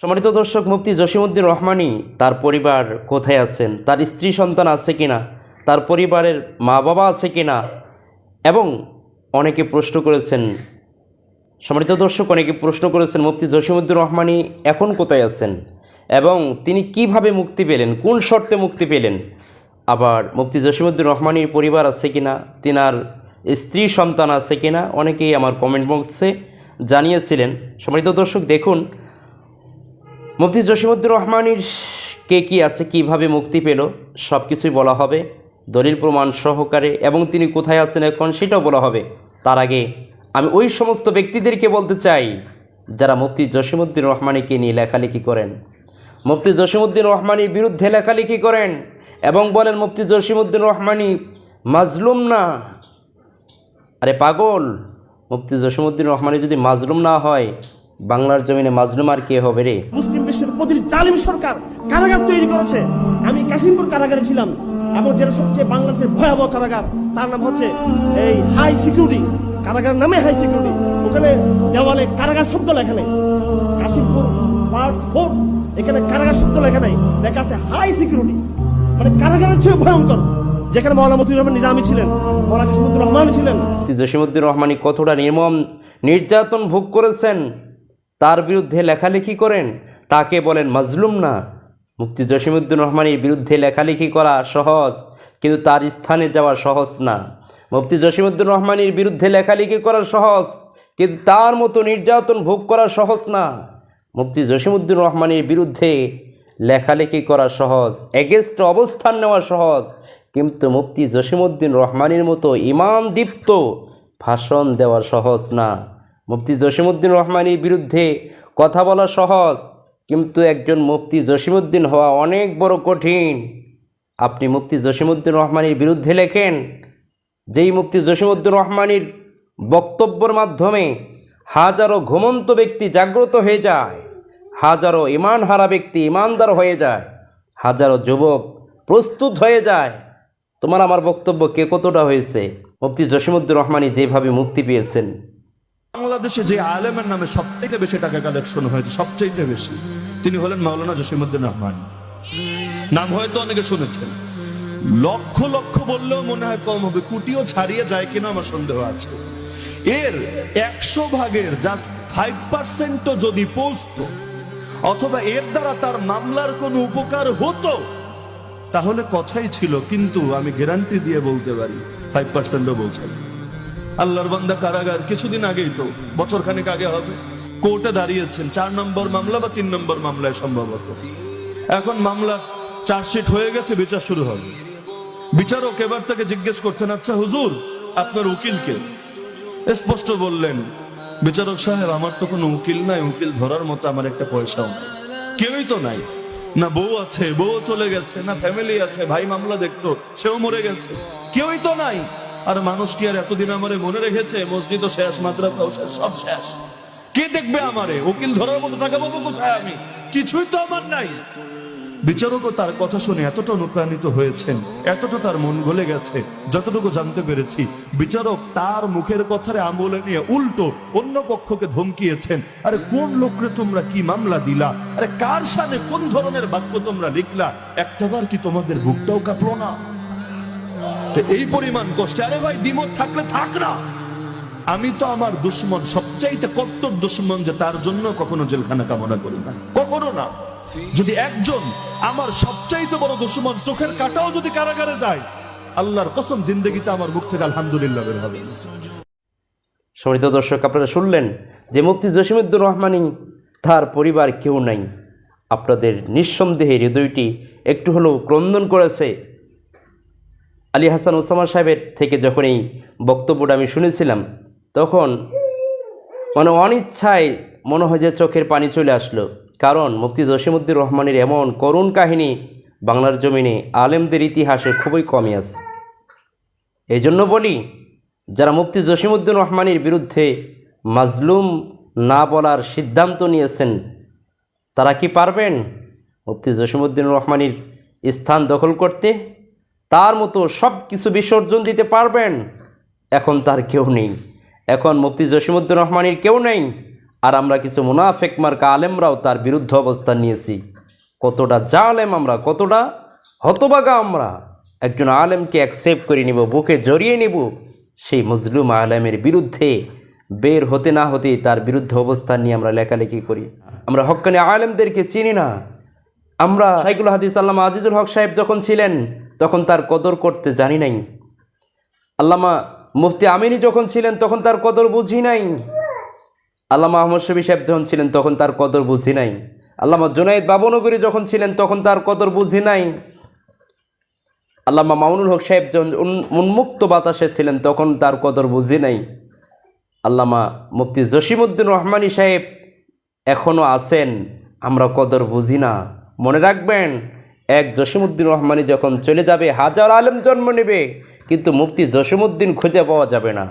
সম্মানিত দর্শক, মুফতি জসিমুদ্দিন রহমানি, তার পরিবার কোথায় আছেন? তার স্ত্রী সন্তান আছে কি না তার পরিবারের মা বাবা আছে কি না এবং অনেকে প্রশ্ন করেছেন, সম্মানিত দর্শক, অনেকে প্রশ্ন করেছেন, মুফতি জসিমুদ্দিন রহমানি এখন কোথায় আছেন? এবং তিনি কীভাবে মুক্তি পেলেন? কোন শর্তে মুক্তি পেলেন? আবার মুফতি জসিমুদ্দিন রহমানির পরিবার আছে কি না তিনার স্ত্রী সন্তান আছে কি না অনেকেই আমার কমেন্ট বক্সে জানিয়েছিলেন। সম্মানিত দর্শক, দেখুন মুফতি জসিমুদ্দিন রহমানির কে কী আছে, কীভাবে মুক্তি পেল সব কিছুই বলা হবে। দলিল প্রমাণ সহকারে, এবং তিনি কোথায় আছেন এখন সেটাও বলা হবে। তার আগে আমি ওই সমস্ত ব্যক্তিদেরকে বলতে চাই, যারা মুফতি জসিমুদ্দিন রহমানিকে নিয়ে লেখালেখি করেন। মুফতি জসিমুদ্দিন রহমানির বিরুদ্ধে লেখালেখি করেন, এবং বলেন, মুফতি জসিমুদ্দিন রহমানি মাজলুম না। আরে পাগল! মুফতি জসিমুদ্দিন রহমানি যদি মাজলুম না হয়, বাংলার জমিনে মাজলুম আর কে হবে রে? প্রতিটি জালিম সরকার কারাগার তৈরি করেছে। আমি কাশিমপুর কারাগারে ছিলাম এবং যেটা সবচেয়ে বাংলাদেশের ভয়াবহ কারাগার, তার নাম হচ্ছে এই হাই সিকিউরিটি, কারাগার নামে হাই সিকিউরিটি। ওখানে দেওয়ালে কারাগার শব্দ লেখা নেই। কাশিমপুর পার্ট ফোর, এখানে কারাগার শব্দ লেখা নেই। লেখা আছে হাই সিকিউরিটি। মানে কারাগারের চেয়ে ভয়ঙ্কর। যেখানে মৌলানা মতিউর রহমান নিজামী ছিলেন কাশিমুদ্দুর রহমান ছিলেন। জসিমুদ্দিন রহমানি কতটা নির্মম নির্যাতন ভোগ করেছেন। তার বিরুদ্ধে লেখালেখি করেন? তাকে বলেন, মাজলুম না। মুফতি জসিমুদ্দিন রহমানের বিরুদ্ধে লেখালেখি করা সহজ, কিন্তু তার স্থানে যাওয়া সহজ না। মুফতি জসিমুদ্দিন রহমানের বিরুদ্ধে লেখালেখি করা সহজ, কিন্তু তার মতো নির্যাতন ভোগ করা সহজ না। মুফতি জসিমুদ্দিন রহমানের বিরুদ্ধে লেখালেখি করা সহজ এগেস্ট অবস্থান নেওয়া সহজ, কিন্তু মুফতি জসিমুদ্দিন রহমানের মতো ইমান দীপ্ত ভাষণ দেওয়া সহজ না। মুফতি জসিমুদ্দিন রহমানির বিরুদ্ধে কথা বলা সহজ, কিন্তু একজন মুফতি জসিমুদ্দিন হওয়া অনেক বড় কঠিন। আপনি মুফতি জসিমুদ্দিন রহমানির বিরুদ্ধে লেখেন, যেই মুফতি জসিমুদ্দিন রহমানির বক্তব্যর মাধ্যমে হাজারো ঘুমন্ত ব্যক্তি জাগ্রত হয়ে যায়, হাজারো ইমান হারা ব্যক্তি ইমানদার হয়ে যায়, হাজারো যুবক প্রস্তুত হয়ে যায়। তোমার আমার বক্তব্য কে কতটা হয়েছে? মুফতি জসিমুদ্দিন রহমানি যেভাবে মুক্তি পেয়েছেন। বাংলাদেশে যে আলেমের নামে সবচেয়ে বেশি টাকা কালেকশন হয়েছে, সবচেয়ে বেশি, তিনি হলেন মাওলানা জসিমুদ্দিন রহমান। নাম হয়তো অনেকে শুনেছেন। লক্ষ লক্ষ বললেও মনে হয় কম হবে, কুটিও ছাড়িয়ে যায় কিনা আমার সন্দেহ আছে। এর একশো ভাগের জাস্ট ফাইভ পার্সেন্টও যদি পৌঁছতো অথবা এর দ্বারা তার মামলার কোনো উপকার হতো, তাহলে কথাই ছিল, কিন্তু আমি গ্যারান্টি দিয়ে বলতে পারি ফাইভ পার্সেন্টও বলছেন। আল্লাহর বান্দা কারাগার কিছুদিন আগেই তো বছর খানেক আগে হবে। কোর্টে দাঁড়িয়েছেন, চার নম্বর মামলা বা তিন নম্বর মামলায় সম্ভবত। এখন মামলা চার্জশিট হয়ে গেছে, বিচার শুরু হবে। বিচারক এবার তাকে জিজ্ঞেস করছেন আচ্ছা হুজুর, আপনার উকিলকে? স্পষ্ট বললেন, বিচারক সাহেব, আমার তো কোনো উকিল নাই, উকিল ধরার মতো আমার একটা পয়সাও কেউই তো নাই। না বউ আছে, বউ চলে গেছে, না ফ্যামিলি আছে, ভাই মামলা দেখতো, সেও মরে গেছে। কেউই তো নাই। আর মানুষ কি আর এতদিন আমারে মনে রেখেছে? মসজিদও শেষ, মাদ্রাসাও শেষ, সব শেষ। কে দেখবে আমারে? উকিল ধরার মতো টাকা পাবো কোথায় আমি? কিছুই তো আমার নাই। বিচারকও তার কথা শুনে এতটা অনুপ্রাণিত হয়েছেন, এতটা তার মন গলে গেছে, যতটুকু জানতে পেরেছি, বিচারক তার মুখের কথারে আমলে নিয়ে উল্টো অন্য পক্ষকে ধমকিয়েছেন, আরে কোন লোকরে তোমরা কি মামলা দিলা? আরে কার সামনে কোন ধরনের বাক্য তোমরা লিখলা? একটাবার কি তোমাদের বুকটাও কাঁপলো না? এই পরিমাণ কষ্টে। আরে ভাই, দ্বিমত থাকলে থাক না। আমি তো আমার দুশ্মন, সবচাইতে কট্টর দুশ্মন যে তার জন্য কখনো জেলখানা কামনা করি না। কখনো না। যদি একজন আমার সবচাইতে বড় দুশ্মন চোখের কাটাও যদি কারাগারে যায়, আল্লাহর কসম জিন্দগিতে আমার মুখ থেকে আলহামদুলিল্লাহ বের হবে। সম্মানিত দর্শক, আপনারা শুনলেন যে মুক্তি জসিমুদ্দুর রহমানি, তার পরিবার কেউ নাই। আপনাদের নিঃসন্দেহে হৃদয়টি একটু হলেও ক্রন্দন করেছে। আলী হাসান ওসামা সাহেবের থেকে যখন এই বক্তব্যটা আমি শুনেছিলাম, তখন মানে অনিচ্ছায় মনে হয় যে চোখের পানি চলে আসলো। কারণ মুফতি জসিমুদ্দিন রহমানের এমন করুণ কাহিনী বাংলার জমিনে আলেমদের ইতিহাসে খুবই কমই আছে। এই জন্য বলি, যারা মুফতি জসিমুদ্দিন রহমানের বিরুদ্ধে মাজলুম না বলার সিদ্ধান্ত নিয়েছেন, তারা কি পারবেন মুফতি জসিমুদ্দিন রহমানের স্থান দখল করতে? তার মতো সব কিছু বিসর্জন দিতে পারবেন। এখন তার কেউ নেই। এখন মুফতি জসিমুদ্দিন রহমানির কেউ নেই। আর আমরা কিছু মুনাফেক মার্কা আলেমরাও তার বিরুদ্ধে অবস্থান নিয়েছি। কতটা যা জালেম আমরা, কতটা হতবাগা আমরা। একজন আলেমকে অ্যাকসেপ্ট করে নিব, বুকে জড়িয়ে নিব। সেই মজলুম আলেমের বিরুদ্ধে বের হতে না হতেই তার বিরুদ্ধে অবস্থান নিয়ে আমরা লেখালেখি করি। আমরা হক্কানি আলেমদেরকে চিনি না। আমরা সাইকুল হাদিস আল্লামা আজিজুল হক সাহেব যখন ছিলেন তখন তার কদর করতে জানি নাই। আল্লামা মুফতি আমিনী যখন ছিলেন, তখন তার কদর বুঝি নাই। আল্লামা আহমদ শফি সাহেব যখন ছিলেন, তখন তার কদর বুঝি নাই। আল্লামা জুনাইদ বাবনগরী যখন ছিলেন, তখন তার কদর বুঝি নাই। আল্লামা মামুনুল হক সাহেব যখন উন্মুক্ত বাতাসে ছিলেন, তখন তার কদর বুঝি নাই। আল্লামা মুফতি জসিমউদ্দিন রহমানী সাহেব এখনও আছেন, আমরা কদর বুঝি না। মনে রাখবেন এক জসিমুদ্দিন রহমানি যখন চলে যাবে, হাজার আলেম জন্ম নেবে, কিন্তু মুফতি জসিমুদ্দিন খুঁজে পাওয়া যাবে না।